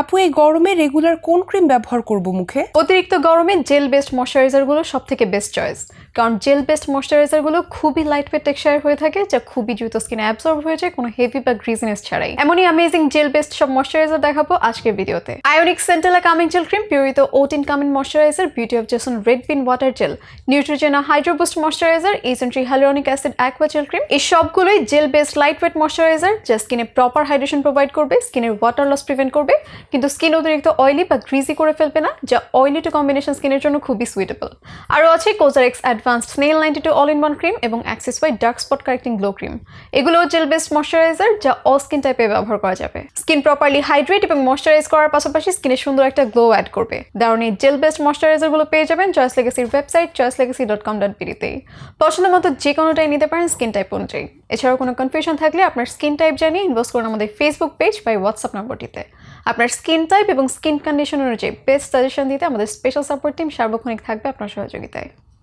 আপু, এই গরমে রেগুলার কোন ক্রিম ব্যবহার করব মুখে? অতিরিক্ত গরমে জেল বেসড ময়শ্চারাইজারগুলো সব থেকে বেস্ট চয়েস কারণ জেল বেসড ময়শ্চারাইজারগুলো খুবই লাইট ওয়েট টেক্সচার হয়ে থাকে, যা খুবই দ্রুত স্কিনে অ্যাবজর্ব হয়ে যায়, কোনো হেভি বা গ্রিজিনেস ছাড়াই। এমনই অ্যামেজিং জেল বেসড সব ময়শ্চারাইজার দেখাবো আজকের ভিডিওতে। Ionic centella calming gel cream Purito oat in calming moisturizer beauty of Joseon red bean water gel Neutrogena hydro boost moisturizer Isntree hyaluronic acid aqua gel cream এই সবগুলোই gel based light weight moisturiser যা স্কিনে proper hydration provide করবে স্কিনের water loss prevent করবে। কিন্তু skin অতিরিক্ত oily বা গ্রিজি করে ফেলবে না, যা অয়েলি টু কম্বিনেশন স্কিনের জন্য খুবই সুইটেবল আরও আছে Cosrx advanced snail ninety two all in one cream এবং Axis Y dark spot correcting glow cream এগুলো জেল বেসড ময়শ্চারাইজার যা অল স্কিন টাইপে ব্যবহার করা যাবে। স্কিন প্রপারলি হাইড্রেট এবং ময়শ্চারাইজ করার পাশাপাশি স্কিনে সুন্দর একটা গ্লো অ্যাড করবে। দারুণ এই জেল বেসড ময়শ্চারাইজারগুলো পেয়ে যাবেন choice লেগেসির website Choice Legacy dot com dot বিডিতেই পছন্দ মতো যে কোনোটাই নিতে পারেন স্কিন টাইপ অনুযায়ী। এছাড়াও কোনো কনফিউশন থাকলে আপনার স্কিন টাইপ জানিয়ে ইনবক্স করুন আমাদের ফেসবুক পেজ বা হোয়াটসঅ্যাপ নম্বরটিতে আপনার স্কিন টাইপ এবং স্কিন কন্ডিশন অনুযায়ী বেস্ট সাজেশন দিতে আমাদের স্পেশাল সাপোর্ট টিম সার্বক্ষণিক থাকবে আপনার সহযোগিতায়।